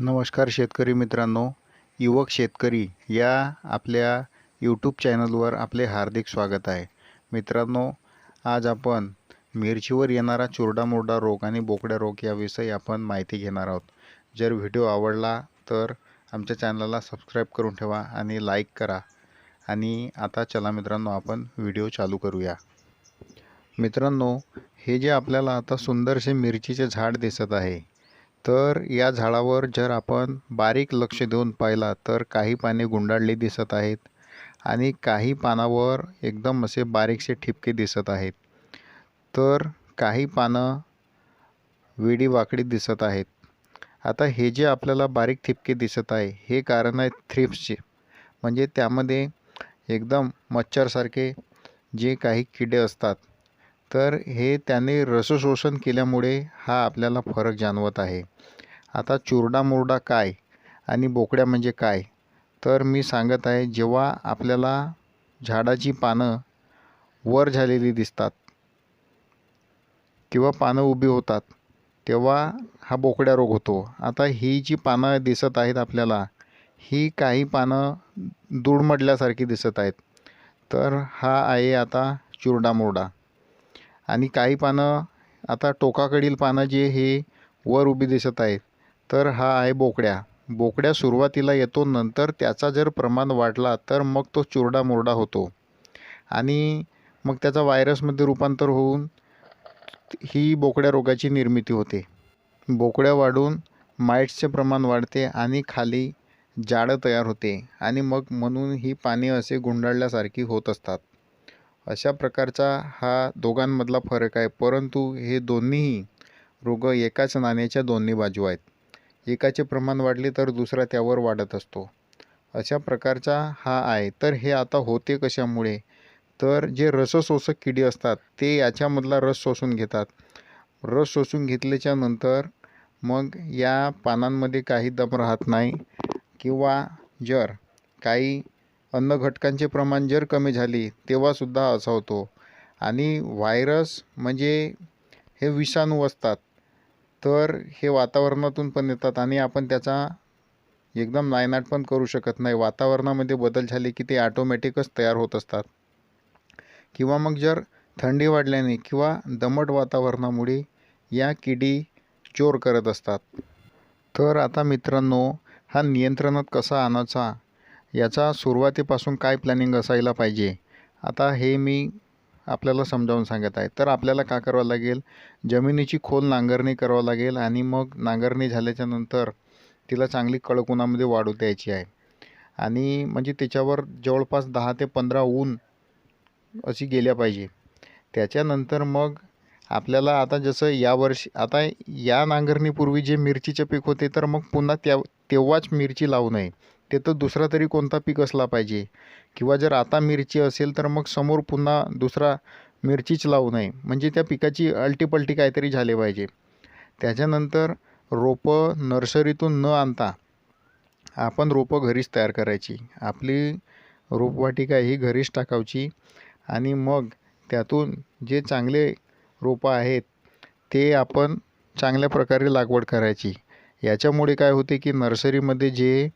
नमस्कार शेतकरी मित्रांनो युवक शेतकरी या आपल्या यूट्यूब चॅनलवर आपले हार्दिक स्वागत आहे. मित्रांनो आज आपण मिरचीवर येणारा चुरडामुरडा रोग आणि बोकड्या रोग याविषयी आपण माहिती घेणार आहोत. जर व्हिडिओ आवडला तर आमच्या चॅनलला सबस्क्राईब करून ठेवा आणि लाईक करा. आणि आता चला मित्रांनो आपण व्हिडिओ चालू करूया. मित्रांनो हे जे आपल्याला आता सुंदरसे मिरचीचे झाड दिसत आहे तर या झाडावर जर आपण बारीक लक्ष देऊन पाहिला तर काही पाने गुंडाळली दिसत आहेत आणि काही पानावर एकदम असे बारीकसे ठिपके दिसत आहेत. तर काही पानं वेडी वाकडी दिसत आहेत. आता हे जे आपल्याला बारीक ठिपके दिसत आहे हे कारण आहे थ्रिप्सचे. म्हणजे त्यामध्ये एकदम मच्छरसारखे जे काही किडे असतात तर हे त्याने रसशोषण केल्यामुळे हा आपल्याला फरक जाणवत आहे. आता चुरडा मुरडा काय आणि बोकड्या म्हणजे काय? तर मी सांगत आहे जेव्हा आपल्याला झाडाची पानं वर झालेली दिसतात किंवा पानं उभी होतात तेव्हा हा बोकड्या रोग होतो. आता ही जी पानं दिसत आहेत आपल्याला ही काही पानं दुडमडल्यासारखी दिसत आहेत. तर हा आहे आता चुरडा मुरडा आणि काही पानं आता टोकाकडील पानं जे हे वर उभी दिसत आहेत तर हा आहे बोकड्या. बोकड्या सुरुवातीला येतो नंतर त्याचा जर प्रमाण वाढला तर मग तो चुरडा मुरडा होतो. आणि मग त्याचा व्हायरसमध्ये रूपांतर होऊन ही बोकड्या रोगाची निर्मिती होते. बोकड्या वाढून माईट्सचे प्रमाण वाढते आणि खाली जाडं तयार होते आणि मग म्हणून ही पाने असे गुंडाळल्यासारखी होत असतात. अशा प्रकारचा हा दोघांमधला फरक आहे. परंतु हे दोन्हीही रोग एकाच नाण्याच्या दोन्ही बाजू आहेत. एकाचे प्रमाण वाढले तर दुसरा त्यावर वाढत असतो. अशा प्रकारचा हा आहे. तर हे आता होते कशामुळे? तर जे रसशोषक किडी असतात ते याच्यामधला रस शोषून घेतात. रस शोषून घेतल्याच्या नंतर मग या पानांमध्ये काही दम राहत नाही किंवा जर काही अन्न घटकांचे प्रमाण जर कमी झाली तेव्हासुद्धा असा होतो. आणि व्हायरस म्हणजे हे विषाणू असतात. तर हे वातावरणातून पण येतात आणि आपण त्याचा एकदम नायनाट पण करू शकत नाही. वातावरणामध्ये बदल झाले की ते ॲटोमॅटिकच तयार होत असतात. किंवा मग जर थंडी वाढल्याने किंवा दमट वातावरणामुळे या किडी चोर करत असतात. तर आता मित्रांनो हा नियंत्रणात कसा आणायचा? याचा सुरुवातीपासून काय प्लॅनिंग असायला पाहिजे? आता हे मी आपल्याला समजावून सांगत आहे. तर आपल्याला का करावं लागेल? जमिनीची खोल नांगरणी करावं लागेल आणि मग नांगरणी झाल्याच्यानंतर तिला चांगली कडक उन्हामध्ये वाढू द्यायची आहे. आणि म्हणजे त्याच्यावर जवळपास दहा ते पंधरा ऊन अशी गेल्या पाहिजे. त्याच्यानंतर मग आपल्याला आता जसं यावर्षी आता या नांगरणीपूर्वी जे मिरचीचे पीक होते तर मग पुन्हा त्या तेव्हाच मिरची लावू नये. ते तर दुसरा तरी कोणता पीक असला पाहिजे. किंवा जर आता मिरची असेल तर मग समोर पुन्हा दुसरा मिरचीच लावू नये. म्हणजे त्या पिकाची अल्टीपल्टी काहीतरी झाले पाहिजे. त्याच्यानंतर रोपं नर्सरीतून न आणता आपण रोपं घरीच तयार करायची. आपली रोपवाटिका ही घरीच टाकावची आणि मग त्यातून जे चांगले रोपं आहेत ते आपण चांगल्या प्रकारे लागवड करायची. याच्यामुळे काय होते की नर्सरीमध्ये जे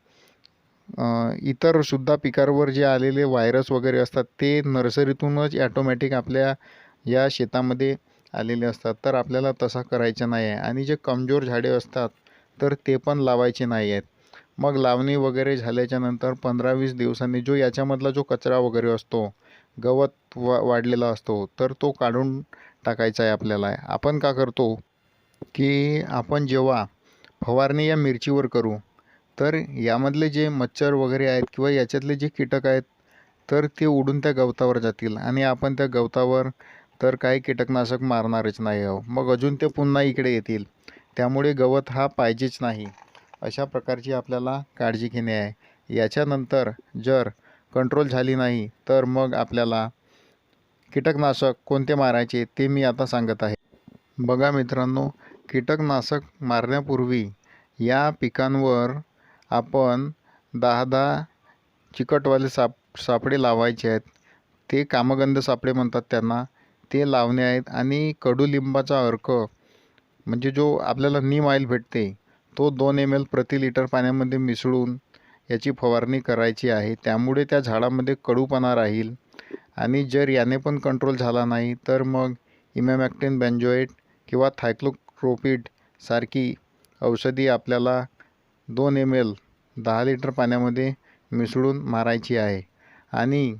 इतर सुद्धा पिकांवर जे आलेले व्हायरस वगैरे असतात ते नर्सरीतूनच ॲटोमॅटिक आपल्या या शेतामध्ये आलेले असतात. तर आपल्याला तसा करायचा नाही आहे. आणि जे कमजोर झाडे असतात तर ते पण लावायचे नाही आहेत. मग लावणी वगैरे झाल्याच्यानंतर पंधरा वीस दिवसांनी जो याच्यामधला जो कचरा वगैरे असतो गवत वा वाढलेला असतो तर तो काढून टाकायचा आहे आपल्याला. आपण का करतो? की आपण जेव्हा फवारणी या मिरचीवर करू तर यामधले जे मच्छर वगैरे आहेत किंवा याच्यातले जे कीटक आहेत तर ते उडून त्या गवतावर जातील. आणि आपण त्या गवतावर तर काही कीटकनाशक मारणारच नाही आहो. मग अजून ते पुन्हा इकडे येतील. त्यामुळे गवत हा पाहिजेच नाही. अशा प्रकारची आपल्याला काळजी घेणे आहे. याच्यानंतर जर कंट्रोल झाली नाही तर मग आपल्याला कीटकनाशक कोणते मारायचे ते मी आता सांगत आहे. बघा मित्रांनो कीटकनाशक मारण्यापूर्वी या पिकांवर आपण दहा दहा चिकटवाले साप सापळे लावायचे आहेत. ते कामगंध सापळे म्हणतात त्यांना. ते लावणे आहेत आणि कडुलिंबाचा अर्क म्हणजे जो आपल्याला नीम ऑइल भेटते तो दोन एम एल प्रति लिटर पाण्यामध्ये मिसळून याची फवारणी करायची आहे. त्यामुळे त्या झाडामध्ये कडूपणा राहील आणि जर याने पण कंट्रोल झाला नाही तर मग इमॅमॅक्टिन बँजोएट किंवा थायक्लोक्रोपिड सारखी औषधी आपल्याला दोन एम एल दहा लिटर पाण्यामध्ये मिसळून मारायची आहे. आणि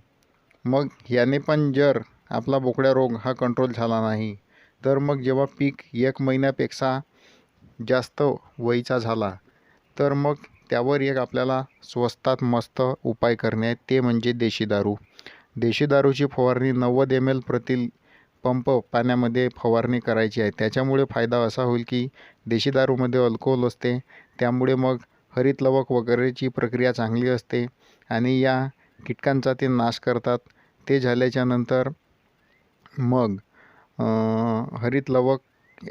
मग याने पण जर आपला बोकड्या रोग हा कंट्रोल झाला नाही तर मग जेव्हा पीक एक महिन्यापेक्षा जास्त वयीचा झाला तर मग त्यावर एक आपल्याला स्वस्तात मस्त उपाय करणे आहे ते म्हणजे देशी दारू. देशी दारूची फवारणी नव्वद एम एल प्रति पंप पाण्यामध्ये फवारणी करायची आहे. त्याच्यामुळे फायदा असा होईल की देशी दारूमध्ये अल्कोहोल असते त्यामुळे मग हरित लवक वगैरेची प्रक्रिया चांगली असते आणि या कीटकांचा ते नाश करतात. ते झाल्याच्यानंतर मग हरित लवक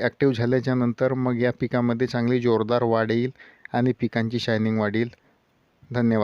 ॲक्टिव्ह झाल्याच्यानंतर मग या पिकामध्ये चांगली जोरदार वाढ येईल आणि पिकांची शायनिंग वाढेल. धन्यवाद.